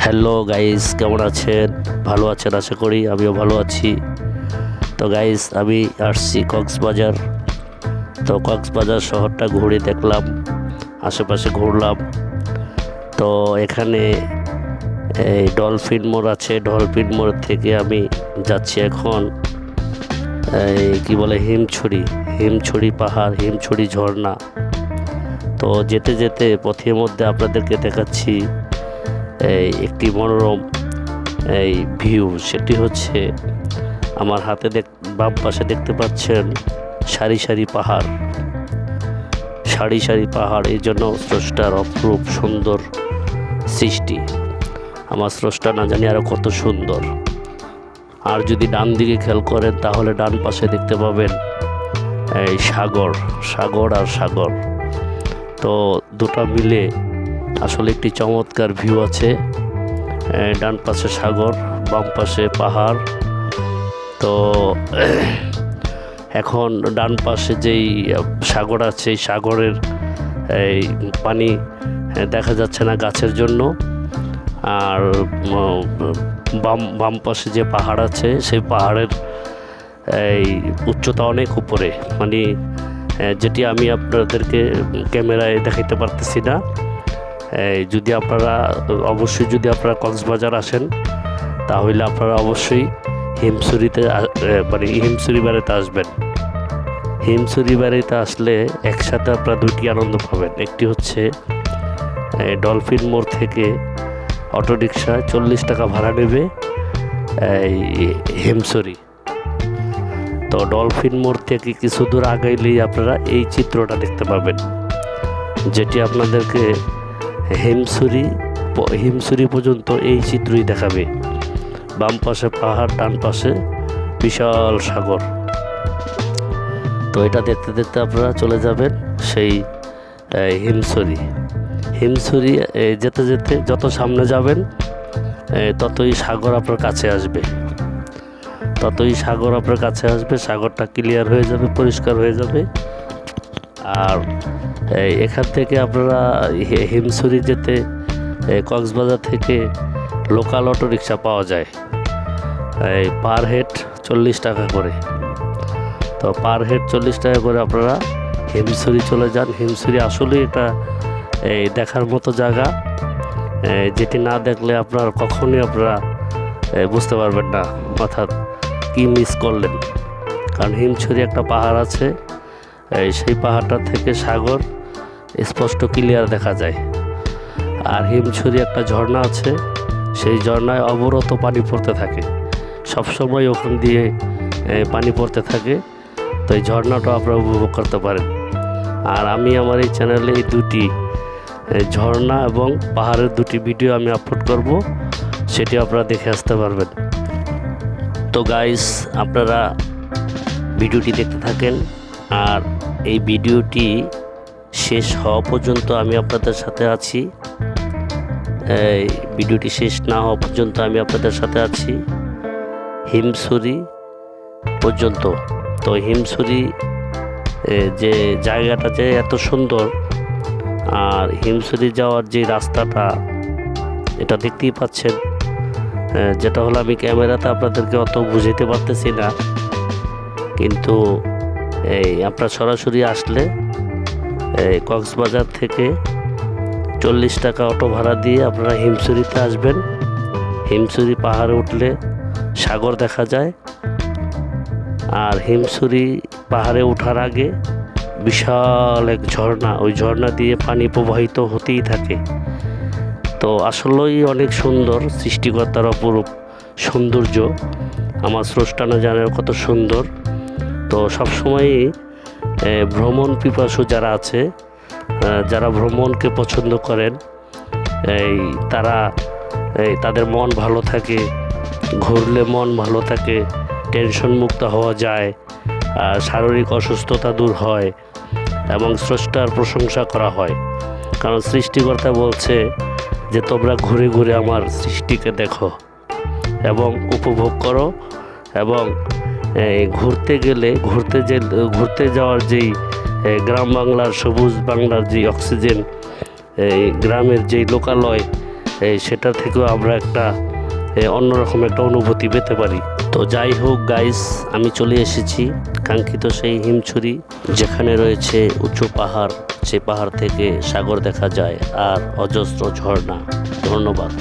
Hello guys কেমন আছেন? ভালো আছেন, আশা করি। আমিও ভালো আছি। তো গাইস আমি আসছি কক্সবাজার। তো, কক্সবাজার শহরটা ঘুরে দেখলাম। আশেপাশে ঘুরলাম। তো, এখানে এই ডলফিন মোড় আছে। ডলফিন মোড় থেকে আমি যাচ্ছি এখন। এই কি বলে, হিমছড়ি। হিমছড়ি পাহাড়, হিমছড়ি ঝর্ণা। তো, যেতে যেতে পথের মধ্যে আপনাদেরকে দেখাচ্ছি। একটি মনোরম এই ভিউ সেটি হচ্ছে আমার হাতে দেখ, বাম পাশে দেখতে পাচ্ছেন সারি সারি পাহাড়। সারি সারি পাহাড়, এই জন্য স্রষ্টার অপরূপ সুন্দর সৃষ্টি। আমার স্রষ্টা না জানি আরও কত সুন্দর। আর যদি ডান দিকে খেয়াল করেন, তাহলে ডান পাশে দেখতে পাবেন এই সাগর সাগর আর সাগর। তো দুটা মিলে আসলে একটি চমৎকার ভিউ আছে। ডান পাশে সাগর, বাম পাশে পাহাড়। তো, এখন ডান পাশে যেই সাগর আছে, এই সাগরের, এই পানি দেখা যাচ্ছে না গাছের জন্য। আর বাম বাম পাশে যে পাহাড় আছে, সেই পাহাড়ের, এই উচ্চতা অনেক উপরে। মানে যেটি আমি আপনাদেরকে ক্যামেরায় দেখাইতে পারতেছি না। যদি আপনারা, অবশ্যই যদি আপনারা কক্সবাজার আসেন, তাহলে আপনারা অবশ্যই হিমসুরিতে মানে হিমসুরি বেড়াতে আসবেন। হিমসুরি বেড়াতে আসলে একসাথে আপনারা দুটি আনন্দ পাবেন। একটি হচ্ছে ডলফিন মোড় থেকে অটোরিকশা চল্লিশ টাকা ভাড়া নেবে, এই হিমসুরি তো ডলফিন মোড় থেকে কিছু দূর আগাইলেই আপনারা এই চিত্রটা দেখতে পাবেন, যেটি আপনাদেরকে হিমসুরি হিমসুরি পর্যন্ত এই চিত্রই দেখাবে। বাম পাশে পাহাড়, ডান পাশে বিশাল সাগর। তো এটা দেখতে দেখতে আপনারা চলে যাবেন সেই হিমসুরি। হিমসুরি যেতে যেতে যত সামনে যাবেন ততই সাগর আপনার কাছে আসবে। ততই সাগর আপনার কাছে আসবে, সাগরটা ক্লিয়ার হয়ে যাবে, পরিষ্কার হয়ে যাবে। আর এখান থেকে আপনারা হি- হিমছড়ি যেতে কক্সবাজার থেকে লোকাল অটো রিক্সা পাওয়া যায়। এই পার হেড চল্লিশ টাকা করে। তো পার হেড চল্লিশ টাকা করে আপনারা হিমছড়ি চলে যান। হিমছড়ি আসলে এটা এই দেখার মতো জায়গা। যেটি না দেখলে আপনার কখনই আপনারা বুঝতে পারবেন না। অর্থাৎ কী মিস করলেন? কারণ হিমছড়ি একটা পাহাড় আছে। সেই পাহাড়টা থেকে সাগর স্পষ্ট ক্লিয়ার দেখা যায়। আর হিমছড়ি একটা ঝর্ণা আছে, সেই ঝর্ণায় অবরত পানি পড়তে থাকে। সবসময় ওখান দিয়ে পানি পড়তে থাকে। তো এই ঝর্ণাটা আপনারা উপভোগ করতে পারেন। আর আমি আমার এই চ্যানেলে এই দুটি ঝর্ণা এবং পাহাড়ের দুটি ভিডিও আমি আপলোড করব, সেটি আপনারা দেখে আসতে পারবেন। তো গাইস আপনারা ভিডিওটি দেখতে থাকেন। আর এই ভিডিওটি শেষ হওয়া পর্যন্ত আমি আপনাদের সাথে আছি। ভিডিওটি শেষ না হওয়া পর্যন্ত আমি আপনাদের সাথে আছি। হিমসুরি পর্যন্ত। তো হিমসুরি যে জায়গাটা যে এত সুন্দর, আর হিমসুরি যাওয়ার যে রাস্তাটা, এটা দেখতেই পাচ্ছেন। যেটা হলো আমি ক্যামেরাতে আপনাদেরকে অত বুঝাতে পারতেছি না। কিন্তু এই, আপনার সরাসরি আসলে, এই, কক্সবাজার থেকে চল্লিশ টাকা অটো ভাড়া দিয়ে আপনারা হিমসুরিতে আসবেন। হিমসুরি পাহাড়ে উঠলে সাগর দেখা যায়। আর হিমসুরি পাহাড়ে ওঠার আগে বিশাল এক ঝর্ণা, ওই ঝর্ণা দিয়ে পানি প্রবাহিত হতেই থাকে। তো আসলেই অনেক সুন্দর, সৃষ্টিকর্তার অপরূপ সৌন্দর্য। আমার স্রষ্টানা জানের কত সুন্দর। তো সবসময়ই ভ্রমণ পিপাসু যারা আছে যারা ভ্রমণকে পছন্দ করেন, এই তারা এই তাদের মন ভালো থাকে, ঘুরলে মন ভালো থাকে টেনশন মুক্ত হওয়া যায় শারীরিক অসুস্থতা দূর হয় এবং স্রষ্টার প্রশংসা করা হয়। কারণ সৃষ্টিকর্তা বলছে যে, তোমরা ঘুরে ঘুরে আমার সৃষ্টিকে দেখো এবং উপভোগ করো এবং ঘুরতে গেলে, ঘুরতে যে, ঘুরতে যাওয়ার যেই গ্রাম বাংলার সবুজ বাংলার যে অক্সিজেন এই গ্রামের যেই লোকালয় সেটা থেকেও আমরা একটা অন্যরকম একটা অনুভূতি পেতে পারি। তো যাই হোক গাইস আমি চলে এসেছি কাঙ্ক্ষিত সেই হিমছড়ি, যেখানে রয়েছে উঁচু পাহাড়, সে পাহাড় থেকে সাগর দেখা যায়, আর অজস্র ঝর্ণা। ধন্যবাদ।